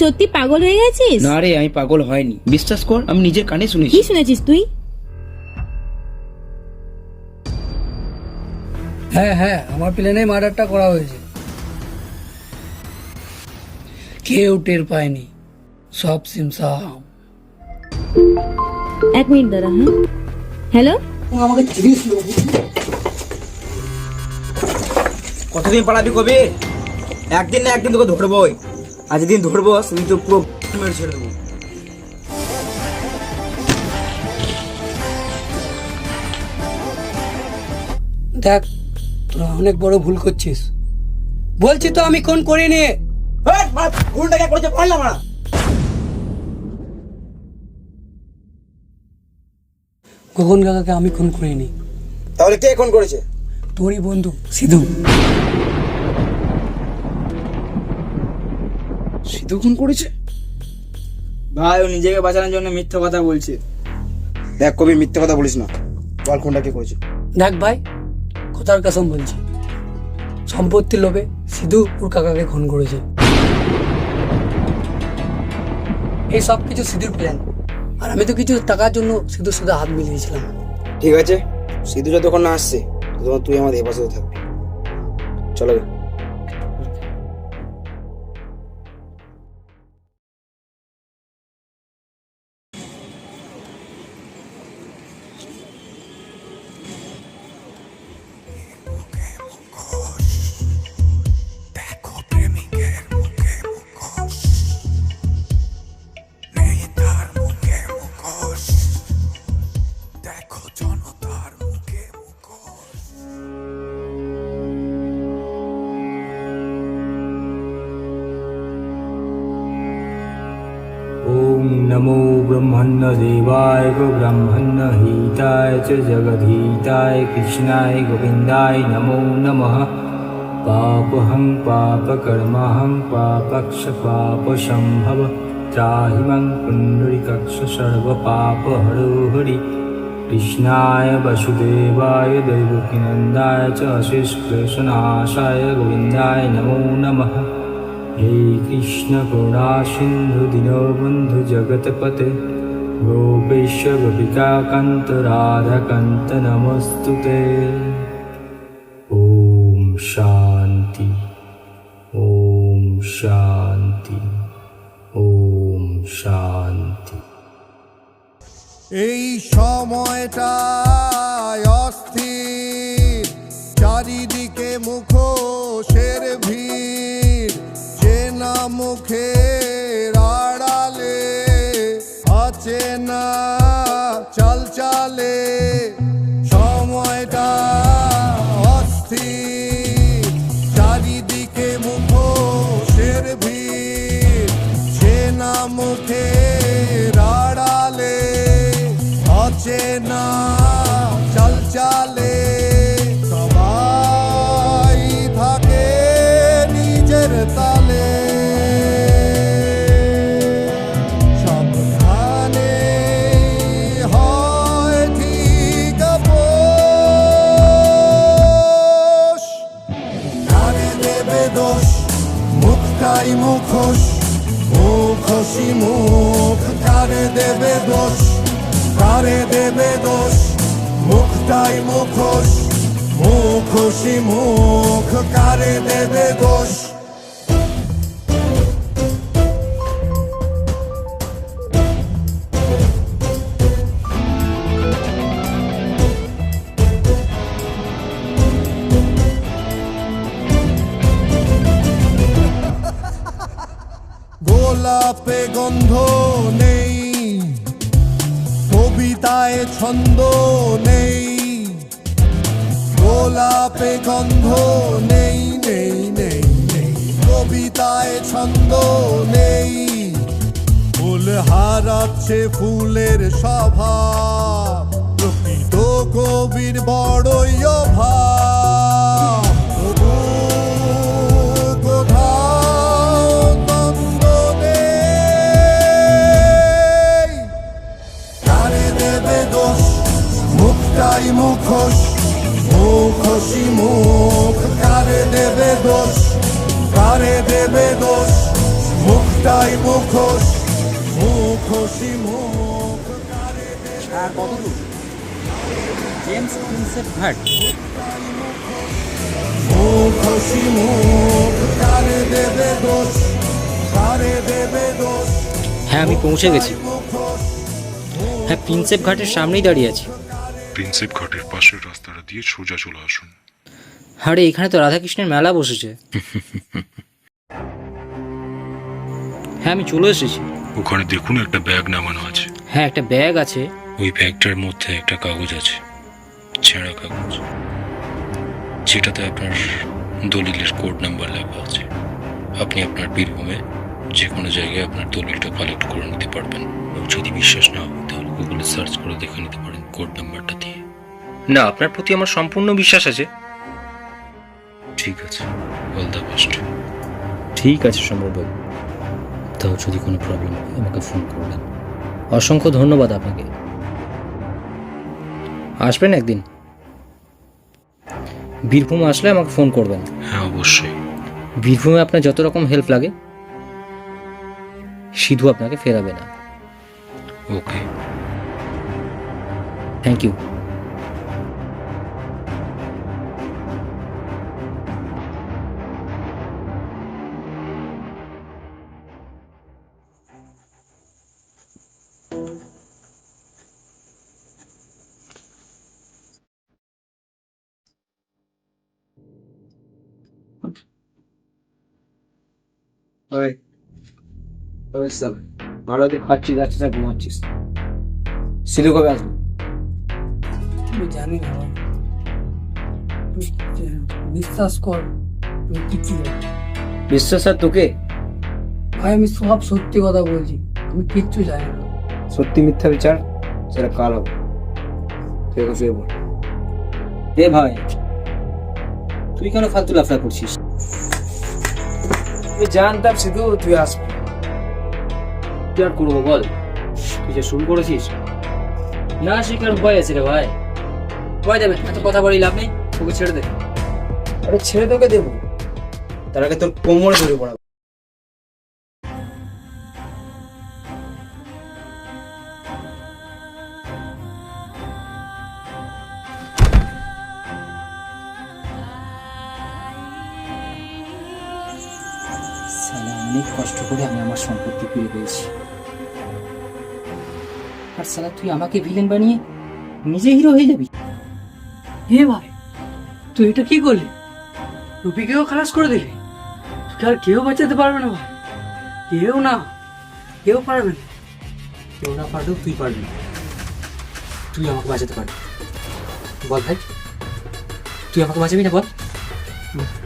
সত্যি পাগল হয়ে গেছিস? না রে আমি পাগল হয়নি। বিশ্বাস কর আমি নিজের কানে কি শুনেছি শুনেছিস তুই? হ্যাঁ হ্যাঁ আমার প্লেনে মার্ডারটা করা হয়েছে। কেউ টের পায়নি। সব সিমসাম এক মিনিট দাঁড়া হ্যাঁ। হ্যালো? আমাকে তিরিশ কতদিন পালাবি কবে? একদিন না একদিন তোকে ধরবোই। আর যেদিন ধরবো সেদিন তো পুরো মেরে ছেড়ে দেবো। দেখ তোরা অনেক বড় ভুল করছিস। বলছি তো আমি কোন করিনি। ভুলটাকে করেছে পারলাম না। গগন কাকাকে আমি খুন করিনি। তাহলে কে এখন করেছে? তোরই বন্ধু সিধু। সিধু খুন করেছে? ভাই ও নিজেকে বাঁচানোর জন্য মিথ্যা কথা বলছে। দেখ কবি মিথ্যা কথা বলিস না। বল কোনটা কে করেছে? দেখ ভাই কথার কাসম বলছি। সম্পত্তির লোভে সিধু ওর কাকাকে খুন করেছে। এই সব কিছু সিধুর প্ল্যান আর আমি তো কিছু টাকার জন্য সিধুর সাথে হাত মিলিয়েছিলাম। ঠিক আছে সিধু যতক্ষণ না আসছে তুই আমাদের হেফাজতে থাকবি চলো ब्रह्मण्यदेवाय ब्रह्मण्यहिताय च जगद्धिताय कृष्णाय गोविन्दाय नमो नमः पापहं पापकर्महं पापक्षपापशम्भव त्राहि मां पुण्डरीकक्ष सर्वपापहरो हरि कृष्णाय वसुदेवाय दैवकीनन्दाय च अशेषक्लेशनाशाय गोविन्दाय नमो नमः हे कृष्ण करुणा सिन्धु दीनबन्धु जगत्पते गोपेश गोपिकान्त राधाकान्त नमस्तु ते ॐ शान्ति ॐ शान्ति ॐ शान्ति এই সময়টা দেবে দোষ মুখটাই মুখোশ মুখোশি মুখ কারে দেবে দোষ গোলাপে গন্ধ নেই কবিতায় ছন্দ নেই, গোলাপে গন্ধ নেই নেই নেই নেই। কবিতায় ছন্দ নেই, ফুল হারাচ্ছে ফুলের স্বভাব। প্রকৃত কবির বড়ই অভাব। মুখটাই মুখোশ মুখোশি মুখ কারে দেবে দোষ কারে দেবে দোষ মুখটাই মুখোশ মুখোশি মুখ মুখোশি মুখ কারে দেবে দোষ। কারে দেবে দোষ হ্যাঁ আমি পৌঁছে গেছি। হ্যাঁ প্রিন্সেপ ঘাটের সামনেই দাঁড়িয়ে আছি। প্রিন্সেপ ঘাটের পাশের রাস্তাটা দিয়ে সোজা চলে আসুন। আরে এখানে তো রাধাকৃষ্ণের মেলা বসেছে। হ্যাঁ আমি চলে এসেছি। ওখানে দেখুন একটা ব্যাগ নামানো আছে। হ্যাঁ একটা ব্যাগ আছে। ওই ব্যাগটার মধ্যে একটা কাগজ আছে ছেঁড়া কাগজ। যেটাতে আপনার দলিলের কোড নাম্বার লেখা আছে। আপনি আপনার বীরভূমে যে কোনো জায়গায় আপনার দলিলটা কালেক্ট করে নিতে পারবেন। যদি বিশ্বাস না হয় তাহলে গুগলে সার্চ করে দেখে নিতে পারেন কোড নাম্বারটা দিয়ে। না আপনার প্রতি আমার সম্পূর্ণ বিশ্বাস আছে। ঠিক আছে অল দ্য বেস্ট ঠিক আছে সম্ভববাবু তাও যদি কোনো প্রবলেম হয় আমাকে ফোন করবেন। অসংখ্য ধন্যবাদ আপনাকে। আসবেন একদিন। বীরভূম আসলে আমাকে ফোন করবেন। হ্যাঁ অবশ্যই। বীরভূমে আপনার যত রকম হেল্প লাগে সিধু আপনাকে ফেরাবে না। ওকে Thank you. Alright. Alright, sir. Now that the that's what I want to see. Silicon আমি জানি না তুই বিশ্বাস কর জানি বিশ্বাস আর তোকে? ভাই আমি সব সত্যি কথা বলছি আমি কিচ্ছু জানি না। সত্যি মিথ্যা বিচার সেটা কাল হবে? তুই এখন শুয়ে পড়। এ ভাই তুই কেন ফালতু লাফড়া করছিস? আমি জানতাম শুধু তুই আসবি। কি আর করব বল? তুই যে শুরু করেছিস না শেখার উপায় আছে রে ভাই। উপায় দেবে, এত কথা বলি লাভ নেই তোকে ছেড়ে দে। আরে ছেড়ে তোকে দেবো। তার আগে তোর কোমরে ধরে পড়াবো অনেক কষ্ট করে আমি আমার সম্পত্তি ফিরে পেয়েছি। আর সালা, তুই আমাকে ভিলেন বানিয়ে নিজে হিরো হয়ে যাবি? হে ভাই তুই এটা কি করলি? রুপিকেও খালাস করে দিলি? তোকে আর কেউ বাঁচাতে পারবে না ভাই। কেউ না কেউ পারবে না। কেউ না পারলেও তুই পারবি তুই আমাকে বাঁচাতে পারবি বল ভাই তুই আমাকে বাঁচাবি না বল?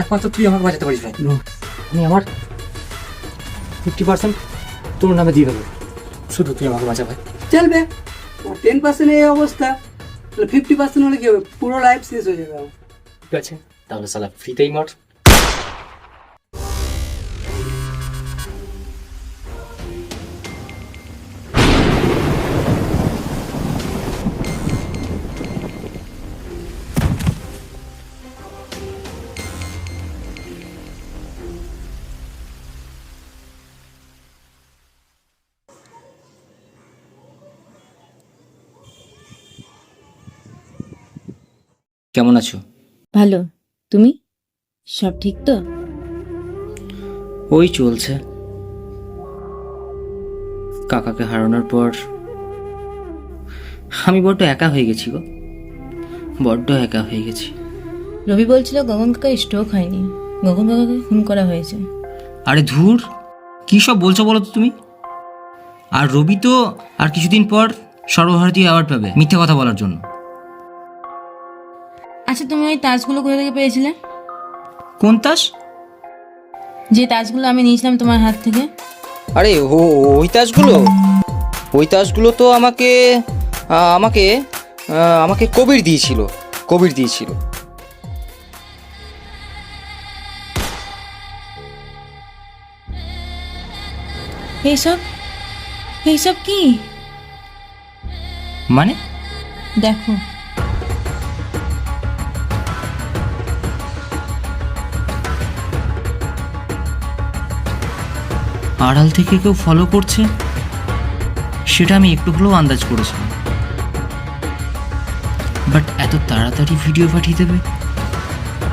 একমাত্র তুই আমাকে বাঁচাতে পারিস ভাই। আমি আমার ফিফটি পার্সেন্ট তোর নামে দিয়ে দেবো। শুধু তুই আমাকে বাঁচা ভাই। চলবে টেন পার্সেন্ট এই অবস্থা। ফিফটি পার্সেন্ট হলে কি হবে পুরো লাইফ শেষ হয়ে যাবে। ঠিক আছে, তাহলে সালা ফ্রিতেই মর কেমন আছো? ভালো। তুমি? সব ঠিক তো? ওই চলছে। কাকাকে হারানোর পর আমি বড্ড একা হয়ে গেছি গো। বড্ড একা হয়ে গেছি। রবি বলছিল গগন কাকা স্ট্রোক হয়নি। গগন কাকাকে খুন করা হয়েছে। আরে ধুর! কী সব বলছো বলো তো তুমি? আর রবি তো আর কিছুদিন পর সর্বভারতীয় অ্যাওয়ার্ড পাবে মিথ্যে কথা বলার জন্য। আচ্ছা তুমি ওই তাজগুলো কোথা থেকে পেয়েছিলে? কোন তাস যে তাজগুলো আমি নিয়েছিলাম তোমার হাত থেকে। আরে ও ওই তাসগুলো ওই তাসগুলো তো আমাকে আমাকে আমাকে কবির দিয়েছিল কবির দিয়েছিল। এইসব এইসব কি? মানে? দেখো। আড়াল থেকে কেউ ফলো করছে? সেটা আমি একটু হলেও আন্দাজ করেছিলাম। বাট এত তাড়াতাড়ি ভিডিও পাঠিয়ে দেবে?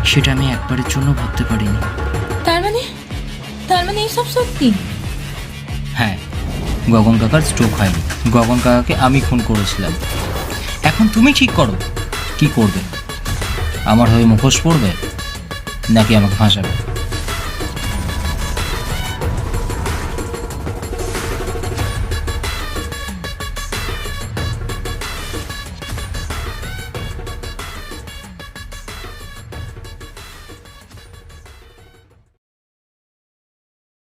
সেটা আমি একবারের জন্য ভাবতে পারিনি। তার মানে? তার মানে এইসব সত্যি? হ্যাঁ গগন কাকার স্ট্রোক হয়নি। গগন কাকাকে আমি খুন করেছিলাম। এখন তুমি ঠিক করো কি করবে? আমার হয়ে মুখোশ পড়বে নাকি আমাকে ফাঁসাবে?